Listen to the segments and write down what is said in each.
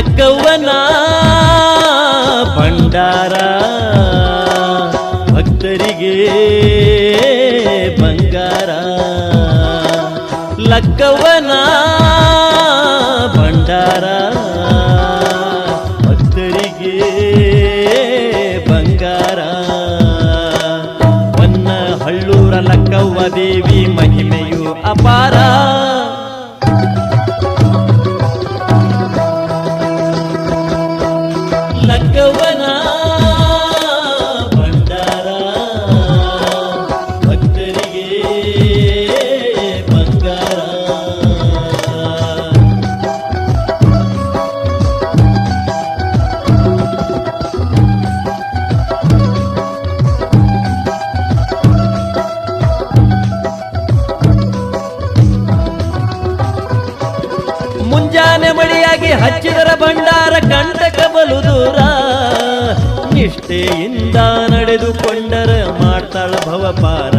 ಲಕ್ಕವ್ವನ ಭಂಡಾರ. ಭಕ್ತರಿಗೆ ಬಂಗಾರ. ಲಕ್ಕವ್ವನ ಭಂಡಾರ. ಭಕ್ತರಿಗೆ ಬಂಗಾರ. ಬನ್ನ ಹಳ್ಳೂರ ಲಕ್ಕವ್ವ ದೇವಿ ಮಹಿಮೆಯು ಅಪಾರ. ಹಚ್ಚಿದರ ಭಂಡಾರ ಕಂಟಕ ಬಲು ದೂರ. ನಿಷ್ಠೆಯಿಂದ ನಡೆದುಕೊಂಡರ ಮಾಡ್ತಾಳ ಭವಪಾರ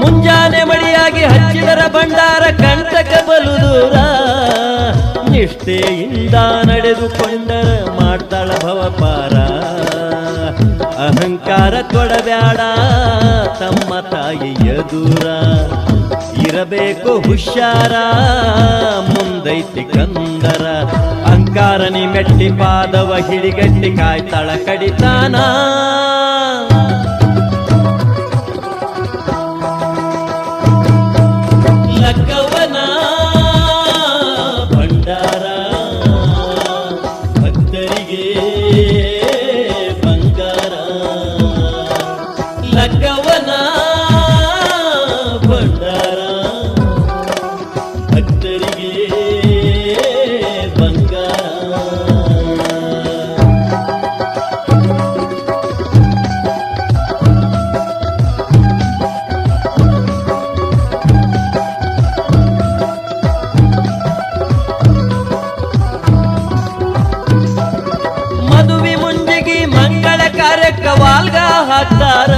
ಮುಂಜಾನೆ ಮಳಿಯಾಗಿ ಹಚ್ಚಿದರ ಭಂಡಾರ ಕಂಟಕ ಬಲು ದೂರ. ನಿಷ್ಠೆಯಿಂದ ನಡೆದುಕೊಂಡರ ಮಾಡ್ತಾಳ ಭವಪಾರ ಅಹಂಕಾರ ಕೊಡಬೇಡ ತಮ್ಮ ತಾಯಿಯ ದೂರ ಇರಬೇಕು ಹುಷಾರ, ಮುಂದೈತಿ ಕಂದರ. ಅಂಕಾರನಿ ಮೆಟ್ಟಿ ಪಾದವ ಹಿಡಿಗಟ್ಟಿ ಕಾಯ್ತಾಳ ಕಡಿತಾನ. ಭಕ್ತರಿಗೆ ಬಂಗಾರ. ಮದುವೆ ಮುಂಜಿಗಿ ಮಂಗಳ ಕಾರ್ಯಕ್ಕ ವಾಲ್ಗ ಹಾಕ್ತಾರ.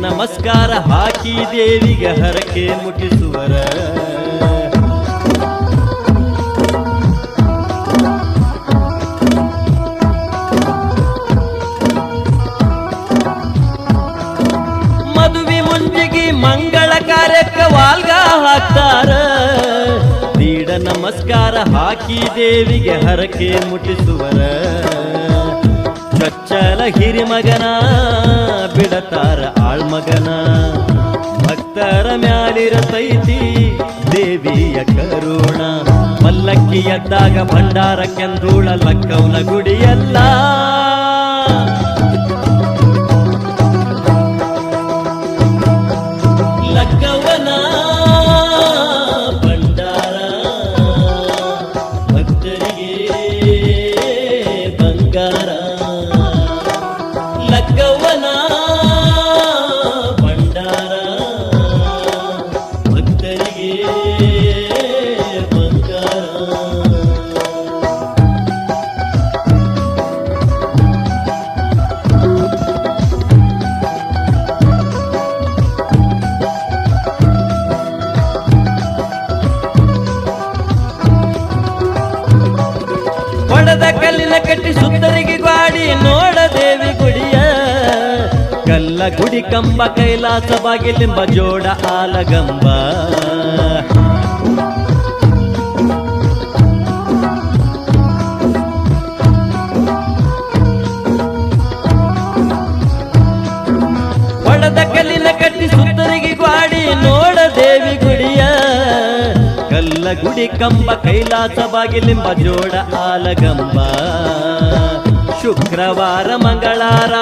ನಮಸ್ಕಾರ ಹಾಕಿ ದೇವಿಗೆ ಹರಕೆ ಮುಟ್ಟಿಸುವರ. ನಮಸ್ಕಾರ ಹಾಕಿ ದೇವಿಗೆ ಹರಕೆ ಮುಟ್ಟಿಸುವರ. ಚಚ್ಚಲ ಹಿರಿಮಗನ, ಬಿಡತಾರ ಆಳ್ಮಗನ. ಭಕ್ತರ ಮ್ಯಾಲಿರತೈತಿ ದೇವಿಯ ಕರುಣ. ಮಲ್ಲಕ್ಕಿ ಎದ್ದಾಗ ಭಂಡಾರ ಕೆಂದೂಳ ಲಕ್ಕವನ ಗುಡಿಯಲ್ಲ. ಬಂಗಾರ ಕಟ್ಟಿ ಸುತ್ತರಿಗೆ ನೋಡ ದೇವಿ ಗುಡಿಯ. ಕಲ್ಲ ಗುಡಿ ಕಂಬ ಕೈಲಾಸ ಬಾಗಿಲಿಂಬ ಜೋಡ ಆಲಗಂಬ. ಹೊಡೆದ ಕಲ್ಲಿನ ಕಟ್ಟಿ ಸುತ್ತರಿಗೆ ನೋಡ ದೇವಿ ಗುಡಿಯ. ಕಲ್ಲ ಗುಡಿ ಕಂಬ ಕೈಲಾಸ ಬಾಗಿಲಿಂಬ ಜೋಡ ಆಲಗಂಬ. ಶುಕ್ರವಾರ ಮಂಗಳಾರ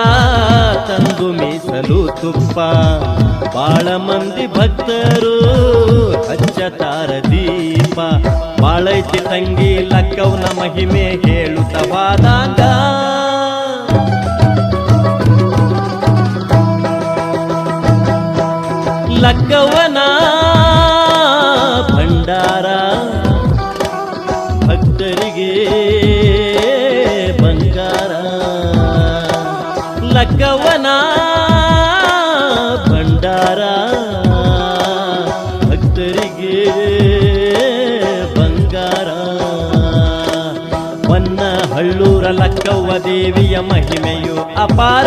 ತಂದು ಮೀಸಲು ತುಪ್ಪ. ಬಾಳ ಮಂದಿ ಭಕ್ತರು ಹಚ್ಚತಾರ ದೀಪ ಬಾಳೈತಿ ತಂಗಿ ಲಕ್ಕವನ ಮಹಿಮೆ ಹೇಳುತ್ತವಾದಾಗ ಲಕ್ಕವನ ಅಕ್ಕವನ ಭಂಡಾರ ಭಕ್ತರಿಗೆ ಬಂಗಾರ. ಬನ್ನ ಹಳ್ಳೂರ ಲಕ್ಕವ್ವ ದೇವಿಯ ಮಹಿಮೆಯು ಅಪಾರ.